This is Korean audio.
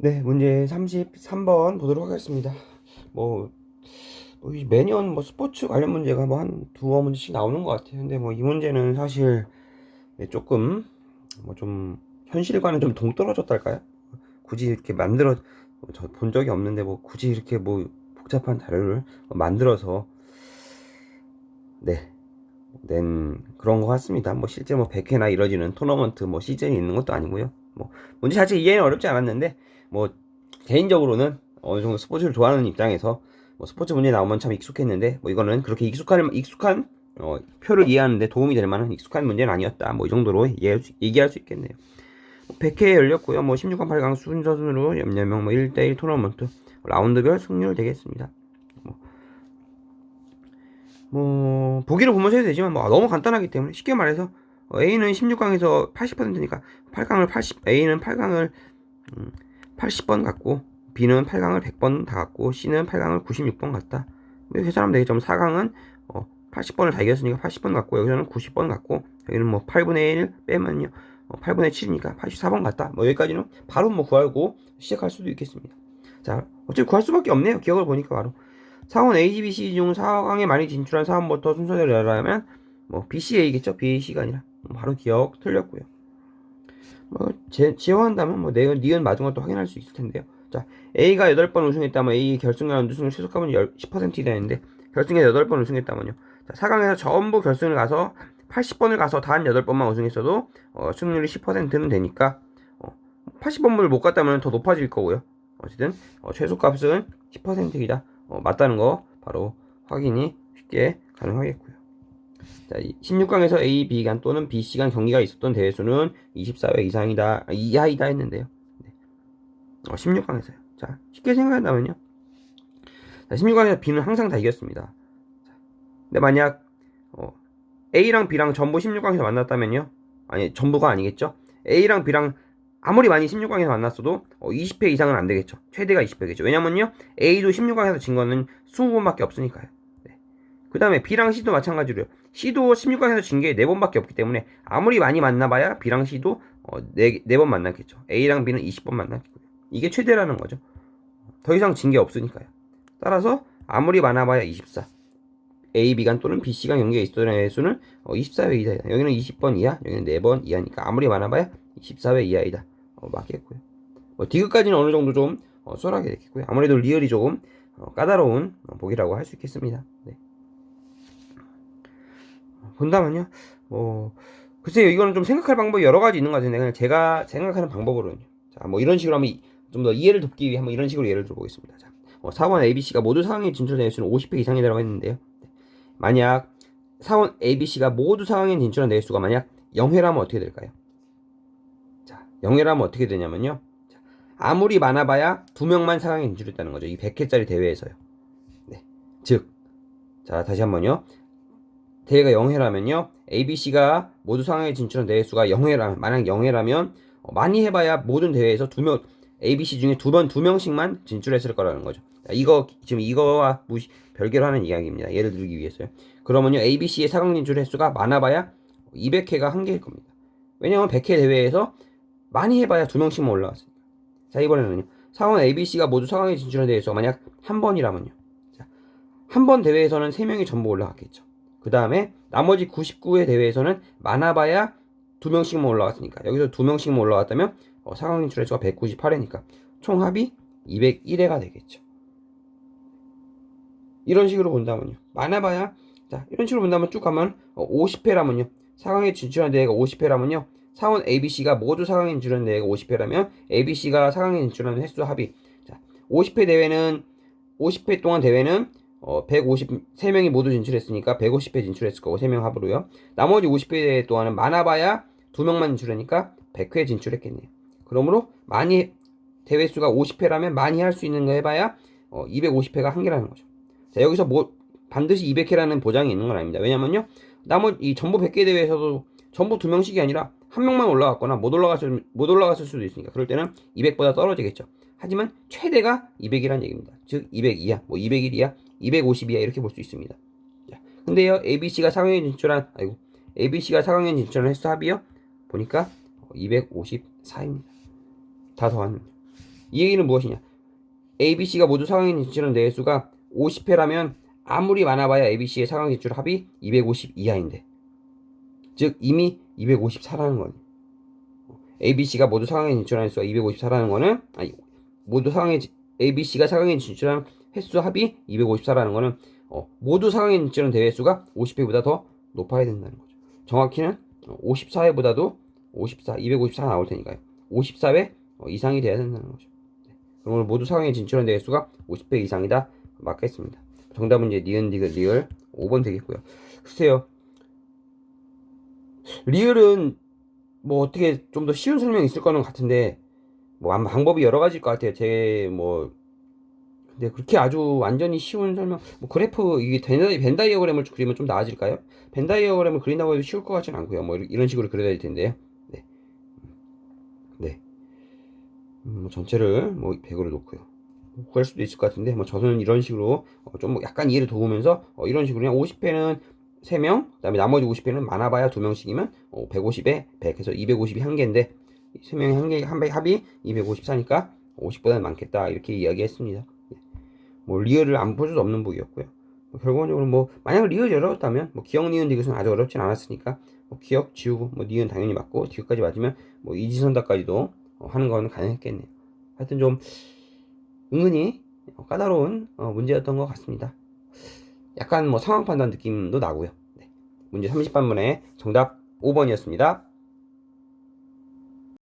네, 문제 33번 보도록 하겠습니다. 뭐, 뭐이 매년 뭐 스포츠 관련 문제가 뭐 한 두어 문제씩 나오는 것 같아요. 근데 뭐 이 문제는 사실 네, 조금 뭐 좀 현실과는 좀 동떨어졌달까요? 굳이 이렇게 만들어 저 본 적이 없는데 뭐 굳이 이렇게 뭐 복잡한 자료를 만들어서 네. 낸 그런 것 같습니다. 뭐 실제 뭐 100회나 이뤄지는 토너먼트 뭐 시즌이 있는 것도 아니고요. 뭐 문제 자체 이해는 어렵지 않았는데 뭐 개인적으로는 어느 정도 스포츠를 좋아하는 입장에서 뭐 스포츠 문제 나오면 참 익숙했는데 뭐 이거는 그렇게 익숙한 익숙한 어, 표를 이해하는데 도움이 될 만한 익숙한 문제는 아니었다. 뭐 이 정도로 이해할 수, 얘기할 수 있겠네요. 뭐 100회 열렸고요. 뭐 16강 8강 순서 순으로 염려명 뭐 1대1 토너먼트 라운드별 승률 되겠습니다. 뭐, 뭐 보기를 보면서 해도 되지만 뭐 너무 간단하기 때문에 쉽게 말해서 어, A는 16강에서 80%니까 8강을 80 A는 8강을 음, 80번 갔고 B는 8강을 100번 다 갔고 C는 8강을 96번 갔다. 뭐 계산하면 되겠죠. 4강은 어, 80번을 다 이겼으니까 80번 갔고 여기서는 90번 갔고 여기는 뭐 8분의 1 빼면요. 어, 8분의 7이니까 84번 갔다. 뭐 여기까지는 바로 뭐 구하고 시작할 수도 있겠습니다. 자, 어차피 구할 수밖에 없네요. 기억을 보니까 바로. 사원 AGBC 중 4강에 많이 진출한 사원부터 순서대로 열하면 뭐 BCA겠죠? BAC가 아니라 뭐 바로 기억 틀렸고요. 뭐 제, 지원한다면 뭐 내가 니은 맞은 것도 확인할 수 있을 텐데요. 자, A가 8번 우승했다면 A 결승 라운드 승률 최소값은 10%이 되는데 결승에 8번 우승했다면요. 자, 4강에서 전부 결승을 가서 80번을 가서 단 8번만 우승했어도 어, 승률이 10%는 되니까 어, 80번을 못 갔다면 더 높아질 거고요. 어쨌든 어, 최소값은 10%이다. 어, 맞다는 거 바로 확인이 쉽게 가능하겠고요. 자, 16강에서 A, B간 또는 BC간 경기가 있었던 대회 수는 24회 이상이다, 아, 이하이다 했는데요. 네. 어, 16강에서요. 자, 쉽게 생각한다면요. 자, 16강에서 B는 항상 다 이겼습니다. 자, 근데 만약 어, A랑 B랑 전부 16강에서 만났다면요. 아니, 전부가 아니겠죠. A랑 B랑 아무리 많이 16강에서 만났어도 어, 20회 이상은 안 되겠죠. 최대가 20회겠죠. 왜냐면요. A도 16강에서 진 거는 20번밖에 없으니까요. 네. 그 다음에 B랑 C도 마찬가지로요. C도 16강에서 진 게 4번밖에 없기 때문에 아무리 많이 만나봐야 B랑 C도 어, 4, 4번 만났겠죠. A랑 B는 20번 만났겠고요. 이게 최대라는 거죠. 더 이상 진 게 없으니까요. 따라서 아무리 많아봐야 24. A, B간 또는 B, C간 경기가 있었던 회 수는 어, 24회 이하이다. 여기는 20번 이하, 여기는 4번 이하니까 아무리 많아봐야 24회 이하이다. 어, 맞겠고요. 뭐 디귿까지는 어느 정도 좀 어, 수월하게 됐겠고요. 아무래도 리얼이 조금 어, 까다로운 어, 보기라고 할 수 있겠습니다. 네. 본다면요. 뭐 글쎄요. 이거는 좀 생각할 방법이 여러 가지 있는 것 같은데 그냥 제가 생각하는 방법으로는요. 자, 뭐 이런 식으로 한번 좀더 이해를 돕기 위해 한번 이런 식으로 예를 들어보겠습니다. 자, 어, 사원 ABC가 모두 상황에 진출된 수는 50회 이상이라고 했는데요. 네. 만약 사원 ABC가 모두 상황에 진출한 내 수가 만약 0회라면 어떻게 될까요? 자, 0회라면 어떻게 되냐면요. 자, 아무리 많아봐야 두 명만 상황에 진출했다는 거죠. 이 100회짜리 대회에서요. 네. 즉, 자, 다시 한번요. 대회가 0회라면요. ABC가 모두 상황에 진출한 대회 수가 0회라면, 만약 0회라면, 어, 많이 해봐야 모든 대회에서 두 명, ABC 중에 두 번 두 명씩만 진출했을 거라는 거죠. 자, 이거, 지금 이거와 무시, 별개로 하는 이야기입니다. 예를 들기 위해서요. 그러면요, ABC의 4강 진출 횟수가 많아봐야 200회가 한 개일 겁니다. 왜냐하면 100회 대회에서 많이 해봐야 두 명씩만 올라갔으니까. 자, 이번에는요. 상원 ABC가 모두 4강에 진출한 대회에서 만약 한 번이라면요. 자, 한번 대회에서는 3명이 전부 올라갔겠죠. 그 다음에 나머지 99회 대회에서는 많아봐야 두 명씩만 올라갔으니까 여기서 두 명씩만 올라갔다면 어, 4강 진출 횟수가 198회니까 총 합이 201회가 되겠죠. 이런 식으로 본다면요. 많아봐야 자 이런 식으로 본다면 쭉 가면 어, 50회라면요. 4강에 진출한 대회가 50회라면요. 사원 ABC가 모두 4강에 진출한 대회가 50회라면 ABC가 4강에 진출하는 횟수 합이 자 50회 대회는 50회 동안 대회는 어, 153명이 모두 진출했으니까 150회 진출했을 거고 3명 합으로요. 나머지 50회 대회 동안은 많아봐야 2명만 진출하니까 100회 진출했겠네요. 그러므로 많이 대회 수가 50회라면 많이 할 수 있는 거 해봐야 어, 250회가 한 개라는 거죠. 자 여기서 뭐 반드시 200회라는 보장이 있는 건 아닙니다. 왜냐면요 나머지 이 전부 100개 대회에서도 전부 두 명씩이 아니라 한 명만 올라갔거나 못 올라갔을 못 올라갔을 수도 있으니까 그럴 때는 200보다 떨어지겠죠. 하지만 최대가 200이라는 얘기입니다. 즉 200 이하, 뭐 200일 이하, 250 이하 이렇게 볼 수 있습니다. 자, 근데요 ABC가 상위에 진출한 아이고 ABC가 상위에 진출한 횟수 합이요 보니까 254입니다. 다 더하면 이 얘기는 무엇이냐? A, B, C가 모두 상황에 진출한 내수가 50회라면 아무리 많아봐야 A, B, C의 상황 진출 합이 250 이하인데 즉 이미 254라는 거니 A, B, C가 모두 상황에 진출한 횟수가 254라는 거는 아니 모두 상황에 지- A, B, C가 상황에 진출한 횟수 합이 254라는 거는 어, 모두 상황에 진출한 대회 수가 50회보다 더 높아야 된다는 거죠. 정확히는 54회보다도 54, 254 나올 테니까요. 54회 어, 이상이 돼야 된다는 거죠. 네. 그럼 오늘 모두 상황에 진출한 대회 수가 50회 이상이다 맞겠습니다. 정답은 이제 니은 디귿 리을 5번 되겠고요. 글쎄요. 리을은 뭐 어떻게 좀 더 쉬운 설명이 있을 거는 같은데 뭐 방법이 여러 가지일 것 같아요. 제뭐 근데 그렇게 아주 완전히 쉬운 설명 뭐 그래프 이게 벤, 벤 다이어그램을 그리면 좀 나아질까요? 벤 다이어그램을 그린다고 해도 쉬울 것 같지는 않고요. 뭐 이런- 식으로 그려야 될 텐데요. 네. 네. 음, 뭐 전체를 뭐 100으로 놓고요. 뭐 구할 수도 있을 것 같은데 뭐 저는 이런 식으로 어, 좀뭐 약간 이해를 도우면서 어, 이런 식으로 그냥 50회는 3명, 그 다음에 나머지 50회는 많아봐야 2명씩이면 어, 150에 100 해서 250이 한 개인데 3명이 한 개, 한 배, 합이 254니까 50보다는 많겠다 이렇게 이야기했습니다. 네. 뭐 리얼을 안 볼 수도 없는 부위였고요. 뭐 결과적으로 뭐 만약 리얼이 어려웠다면 뭐 기억 니은 디귿은 아주 어렵진 않았으니까 뭐 기억 지우고 뭐 니은 당연히 맞고 디귿까지 맞으면 뭐 이지선다까지도 어, 하는 거는 가능했겠네요. 하여튼 좀 은근히 까다로운 어, 문제였던 것 같습니다. 약간 뭐 상황 판단 느낌도 나고요. 네. 문제 30반문의 정답 5번이었습니다.